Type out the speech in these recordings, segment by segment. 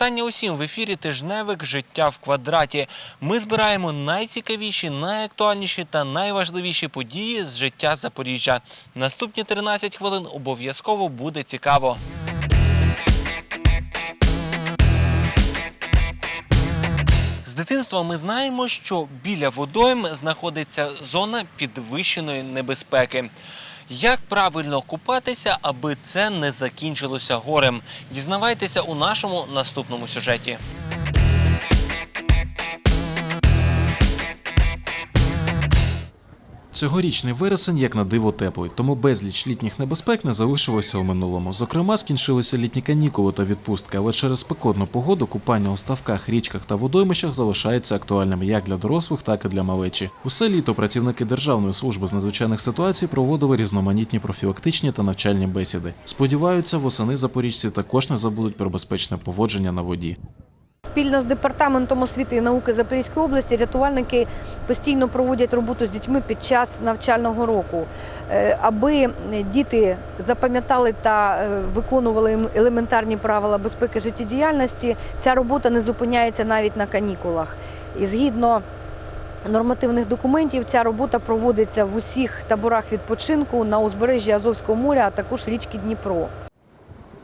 Вітання усім в ефірі Тижневик Життя в квадраті. Ми збираємо найцікавіші, найактуальніші та найважливіші події з життя Запоріжжя. Наступні 13 хвилин обов'язково буде цікаво. З дитинства ми знаємо, що біля водойм знаходиться зона підвищеної небезпеки. Як правильно купатися, аби це не закінчилося горем? Дізнавайтеся у нашому наступному сюжеті. Цьогорічний вересень як на диво теплий, тому безліч літніх небезпек не залишилося у минулому. Зокрема, скінчилися літні канікули та відпустки, але через спекотну погоду купання у ставках, річках та водоймищах залишається актуальним як для дорослих, так і для малечі. Усе літо працівники Державної служби з надзвичайних ситуацій проводили різноманітні профілактичні та навчальні бесіди. Сподіваються, восени запоріжці також не забудуть про безпечне поводження на воді. Спільно з департаментом освіти і науки Запорізької області рятувальники постійно проводять роботу з дітьми під час навчального року, Е, аби діти запам'ятали та е, виконували елементарні правила безпеки життєдіяльності. Ця робота не зупиняється навіть на канікулах. І згідно нормативних документів, ця робота проводиться в усіх таборах відпочинку на узбережжі Азовського моря, а також річки Дніпро.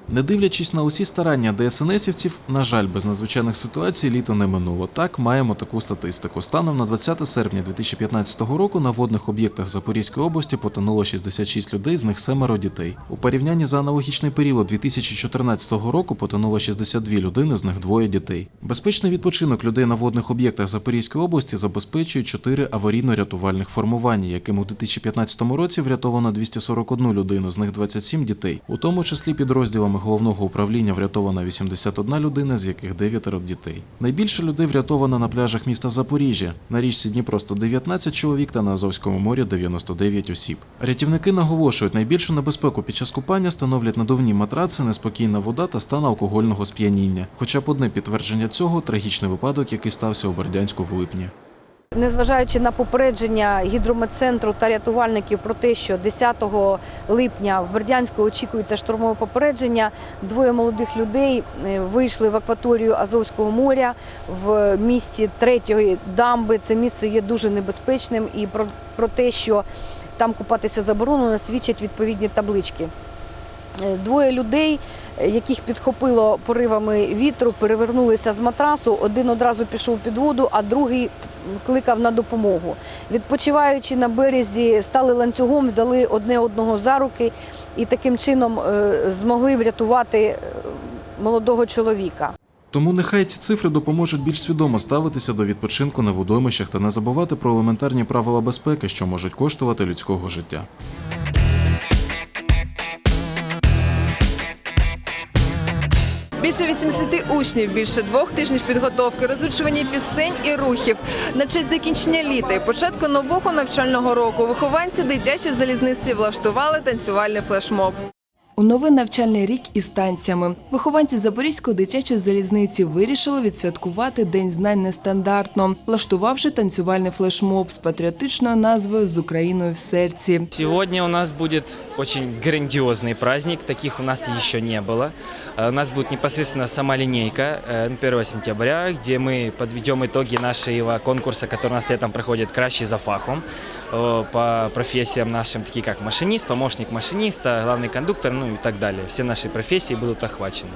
Не дивлячись на усі старання ДСНСівців, на жаль, без надзвичайних ситуацій літо не минуло. Так, маємо таку статистику. Станом на 20 серпня 2015 року на водних об'єктах Запорізької області потонуло 66 людей, з них семеро дітей. У порівнянні за аналогічний період 2014 року потонуло 62 людини, з них двоє дітей. Безпечний відпочинок людей на водних об'єктах Запорізької області забезпечують 4 аварійно-рятувальних формування, яким у 2015 році врятовано 241 людину, з них 27 дітей, у тому числі підрозділами головного управління врятована 81 людина, з яких 9 дітей. Найбільше людей врятовано на пляжах міста Запоріжжя. На річці Дніпро 119 чоловік та на Азовському морі 99 осіб. Рятівники наголошують, найбільшу небезпеку під час купання становлять надувні матраци, неспокійна вода та стан алкогольного сп'яніння. Хоча б одне підтвердження цього трагічний випадок, який стався у Бердянську в липні. Незважаючи на попередження гідрометцентру та рятувальників про те, що 10 липня в Бердянську очікується штурмове попередження, двоє молодих людей е, вийшли в акваторію Азовського моря в місті третьої дамби. Це місце є дуже небезпечним і про, про те, що там купатися заборонено, свідчать відповідні таблички. Е, Двоє людей, е, яких підхопило поривами вітру, перевернулися з матрасу. Один одразу пішов під воду, а другий кликав на допомогу. Відпочиваючи на березі, стали ланцюгом, взяли одне одного за руки і таким чином е, змогли врятувати е, молодого чоловіка. Тому нехай ці цифри допоможуть більш свідомо ставитися до відпочинку на водоймищах та не забувати про елементарні правила безпеки, що можуть коштувати людського життя. Більше 80 учнів, більше двох тижнів підготовки, розучування пісень і рухів. На честь закінчення літа і початку нового навчального року вихованці дитячої залізниці влаштували танцювальний флешмоб. У новий навчальний рік із танцями вихованці Запорізької дитячої залізниці вирішили відсвяткувати День знань нестандартно, влаштувавши танцювальний флешмоб з патріотичною назвою з Україною в серці. Сегодня у нас будет очень грандиозный праздник, таких у нас еще не было. Э, У нас будет непосредственно сама линейка э, на 1 сентября, где мы подведем итоги нашего конкурса, который у нас летом проходит «Кращий за фахом» э, По профессиям нашим, такие как машинист, помощник машиниста, главный кондуктор, ну и так далее. Все наши профессии будут охвачены.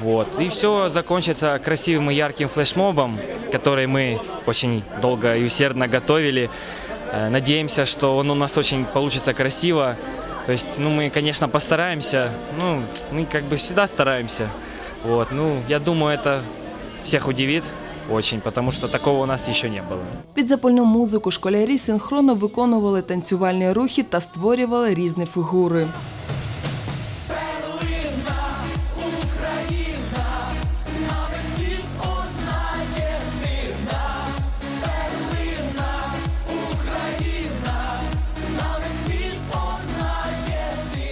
Вот. И все закончится красивым и ярким флешмобом, который мы очень долго и усердно готовили. Э, Надеемся, что он у нас очень получится красиво. То есть, ну, мы, конечно, постараемся. Ну, мы как бы всегда стараемся. Вот. Ну, я думаю, это всех удивит очень, потому что такого у нас еще не было. Під запальну музику школярі синхронно виконували танцювальні рухи та створювали різні фігури.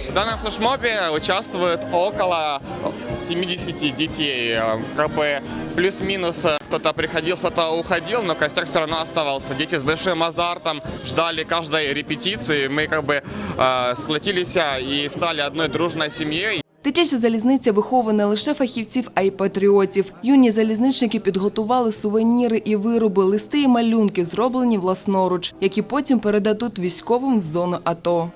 В данном флешмобе участвует около 70 детей. Э, Как бы плюс-минус э, кто-то приходил, кто-то уходил, но костяк все равно оставался. Дети с большим азартом ждали каждой репетиции. Мы как бы э, сплотились и стали одной дружной семьей. Дитяча залізниця виховує не лише фахівців, а й патріотів. Юні залізничники підготували сувеніри і вироби, листи і малюнки, зроблені власноруч, які потім передадуть військовим в зону АТО.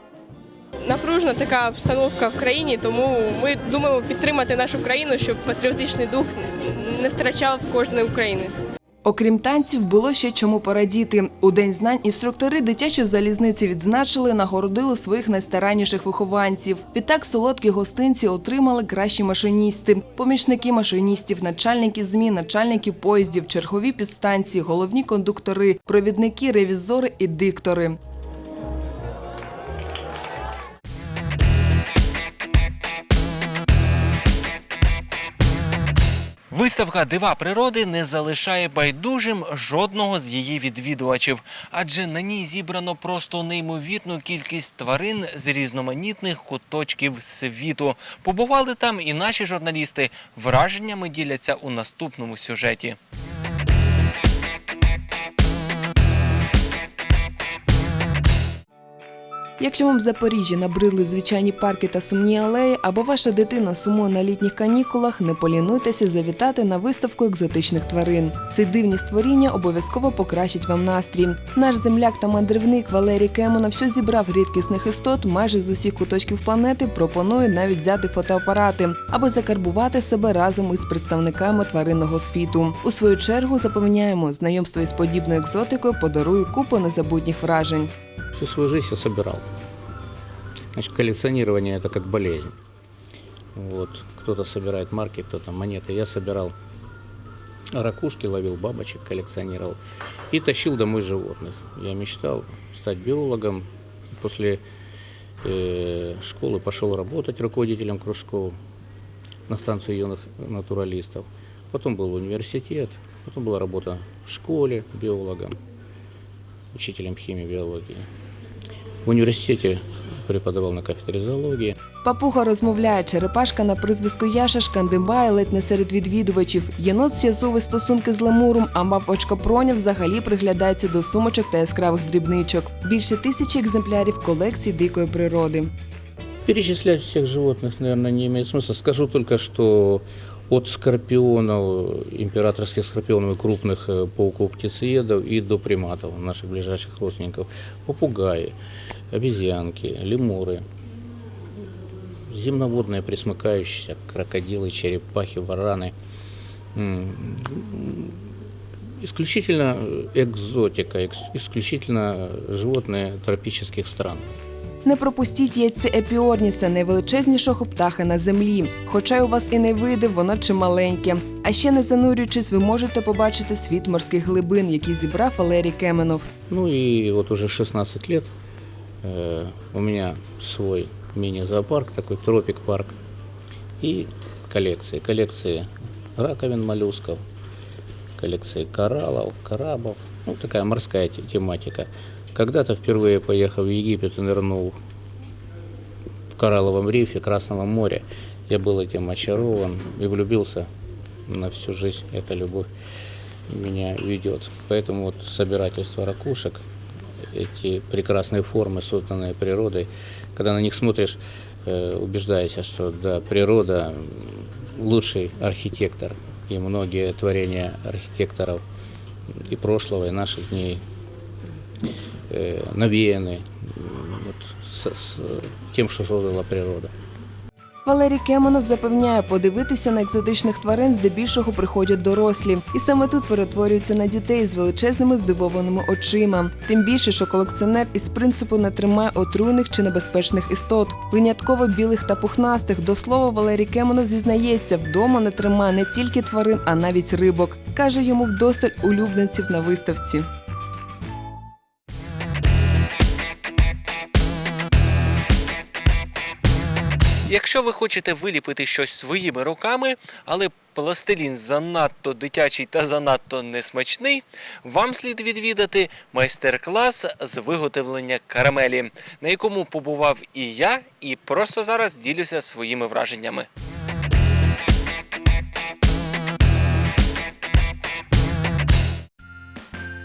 Напружена така обстановка в країні, тому ми думаємо підтримати нашу країну, щоб патріотичний дух не втрачав кожен українець. Окрім танців, було ще чому порадіти. У День знань інструктори дитячої залізниці відзначили, нагородили своїх найстаранніших вихованців. Відтак солодкі гостинці отримали кращі машиністи, помічники машиністів, начальники змін, начальники поїздів, чергові підстанції, головні кондуктори, провідники, ревізори і диктори. Виставка Дива природи не залишає байдужим жодного з її відвідувачів, адже на ній зібрано просто неймовітну кількість тварин з різноманітних куточків світу. Побували там і наші журналісти. Враженнями діляться у наступному сюжеті. Якщо вам в Запоріжжі набридли звичайні парки та сумні алеї, або ваша дитина сумує на літніх канікулах, не полінуйтеся завітати на виставку екзотичних тварин. Ці дивні створіння обов'язково покращать вам настрій. Наш земляк та мандрівник Валерій Кемонов, що зібрав рідкісних істот майже з усіх куточків планети, пропонує навіть взяти фотоапарати, аби закарбувати себе разом із представниками тваринного світу. У свою чергу запевняємо, знайомство із подібною екзотикою подарує купу незабутніх вражень. Всю свою жизнь я собирал. Значит, коллекционирование это как болезнь. Вот. Кто-то собирает марки, кто-то монеты. Я собирал ракушки, ловил бабочек, коллекционировал и тащил домой животных. Я мечтал стать биологом. После э, школы пошел работать руководителем кружков на станцию юных натуралистов. Потом был университет, потом была работа в школе биологом, учителем химии биологии. В университете преподавал на кафедре зоологии. Папуга розмовляє, черепашка на призвиску Яша шкандибає ледь не серед відвідувачів. Єнот з'язовує стосунки з лемуром, а мапочка проня взагалі приглядається до сумочок та яскравих дрібничок. Більше тисячі екземплярів колекції дикої природи. Перечислять всех животных, наверное, не имеет смысла. Скажу только, что от скорпионов, императорских скорпионов и крупных э, пауков-птицеедов и до приматов, наших ближайших родственников, попугаи, обезьянки, лемуры, земноводные пресмыкающиеся, крокодилы, черепахи, вараны. Исключительно экзотика, экс- исключительно животные тропических стран. Не пропустіть яйце епіорніса, найвеличезнішого птаха на землі. Хоча у вас і не вийде, воно чималеньке. А ще не занурюючись, ви можете побачити світ морських глибин, який зібрав Валерій Кеменов. Ну и вот уже 16 лет э, у меня свой мини-зоопарк, такой тропик-парк. И коллекции. Коллекции раковин моллюсков, коллекции кораллов, крабов. Ну, такая морская те- тематика. Когда-то впервые поехав в Египет и нырнул в коралловом рифе Красного моря, я был этим очарован и влюбился на всю жизнь. Эта любовь меня ведет. Поэтому вот собирательство ракушек, эти прекрасные формы, созданные природой, когда на них смотришь, э, убеждаешься, что да, природа лучший архитектор, и многие творения архитекторов и прошлого, и наших дней навеяны вот, с- с тем, что создала природа. Валерій Кемонов запевняє, подивитися на екзотичних тварин здебільшого приходять дорослі, і саме тут перетворюються на дітей з величезними здивованими очима. Тим більше, що колекціонер із принципу не тримає отруйних чи небезпечних істот, винятково білих та пухнастих. До слова, Валерій Кемонов зізнається, вдома не тримає не тільки тварин, а навіть рибок. каже йому вдосталь улюбленців на виставці. Якщо ви хочете виліпити щось своїми руками, але пластилін занадто дитячий та занадто несмачний, вам слід відвідати майстер-клас з виготовлення карамелі, на якому побував і я, і просто зараз ділюся своїми враженнями.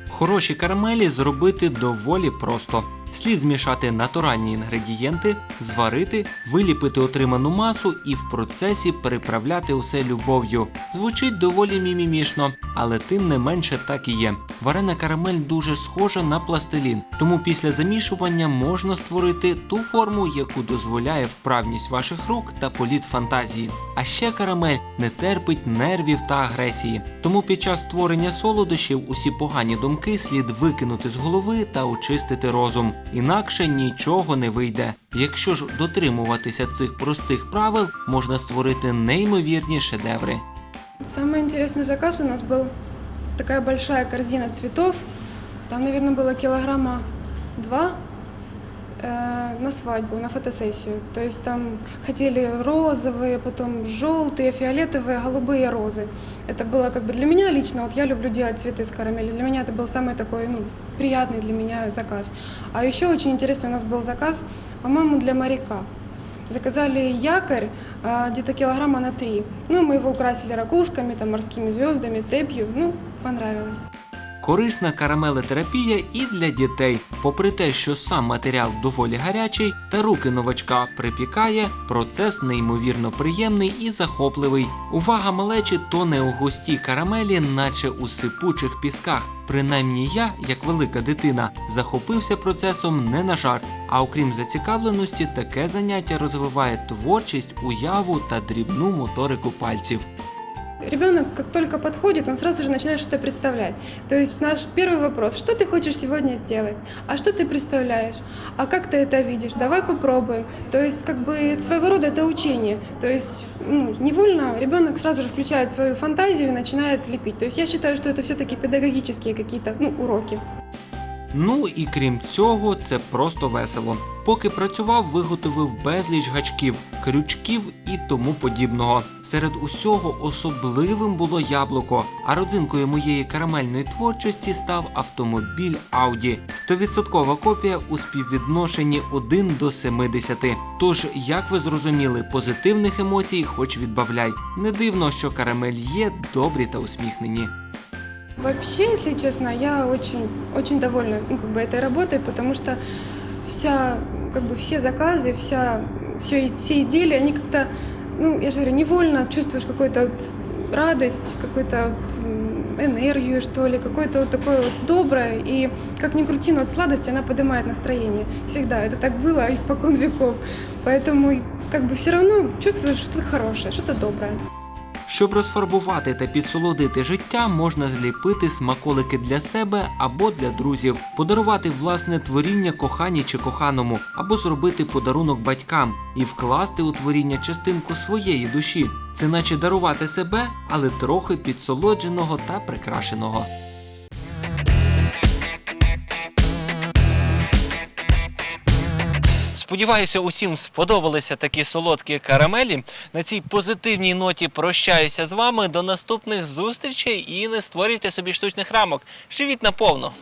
Хороші карамелі зробити доволі просто. Слід змішати натуральні інгредієнти, зварити, виліпити отриману масу і в процесі приправляти усе любов'ю. Звучить доволі мімімішно, але тим не менше так і є. Варена карамель дуже схожа на пластилін, тому після замішування можна створити ту форму, яку дозволяє вправність ваших рук та політ фантазії. А ще карамель не терпить нервів та агресії. Тому під час створення солодощів усі погані думки слід викинути з голови та очистити розум Інакше нічого не вийде. Якщо ж дотримуватися цих простих правил, можна створити неймовірні шедеври. Самый интересный заказ у нас был такая большая корзина цветов. Там, наверное, было килограмма два э, на свадьбу, на фотосессию. То есть там хотели розовые, потом желтые, фиолетовые, голубые розы. Это было как бы для меня лично, вот я люблю делать цветы с карамели. Для меня это был самый такой, ну, приятный для меня заказ. А еще очень интересный у нас был заказ, по-моему, для моряка. Заказали якорь а, где-то килограмма на три. Ну, мы его украсили ракушками, там, морскими звездами, цепью. Ну, понравилось. Корисна карамелетерапія і для дітей. Попри те, що сам матеріал доволі гарячий та руки новачка припікає, процес неймовірно приємний і захопливий. Увага малечі тоне у густій карамелі, наче у сипучих пісках. Принаймні я, як велика дитина, захопився процесом не на жарт. А окрім зацікавленості, таке заняття розвиває творчість, уяву та дрібну моторику пальців. Ребенок, как только подходит, он сразу же начинает что-то представлять. То есть наш первый вопрос, что ты хочешь сегодня сделать? А что ты представляешь? А как ты это видишь? Давай попробуем. То есть как бы своего рода это учение. То есть ну, невольно ребенок сразу же включает свою фантазию и начинает лепить. То есть я считаю, что это все-таки педагогические какие-то ну, уроки. Ну і крім цього, це просто весело. Поки працював, виготовив безліч гачків, крючків і тому подібного. Серед усього особливим було яблуко, а родзинкою моєї карамельної творчості став автомобіль Audi. Стовідсоткова копія у співвідношенні 1 до 70. Тож, як ви зрозуміли, позитивних емоцій хоч відбавляй. Не дивно, що карамель є добрі та усміхнені. Вообще, если честно, я очень, очень довольна ну, как бы, этой работой, потому что вся, как бы, все заказы, вся, все, все изделия, они как-то, ну, я же говорю, невольно чувствуешь какую-то вот радость, какую-то вот, м, энергию, что ли, какое-то вот такое вот доброе. И, как ни крути, но вот сладость, она поднимает настроение. Всегда это так было испокон веков. Поэтому, как бы, все равно чувствуешь что-то хорошее, что-то доброе. Щоб розфарбувати та підсолодити життя, можна зліпити смаколики для себе або для друзів, подарувати власне творіння коханій чи коханому, або зробити подарунок батькам і вкласти у творіння частинку своєї душі. Це наче дарувати себе, але трохи підсолодженого та прикрашеного. Сподіваюся, усім сподобалися такі солодкі карамелі. На цій позитивній ноті прощаюся з вами. До наступних зустрічей і не створюйте собі штучних рамок. Живіть наповно!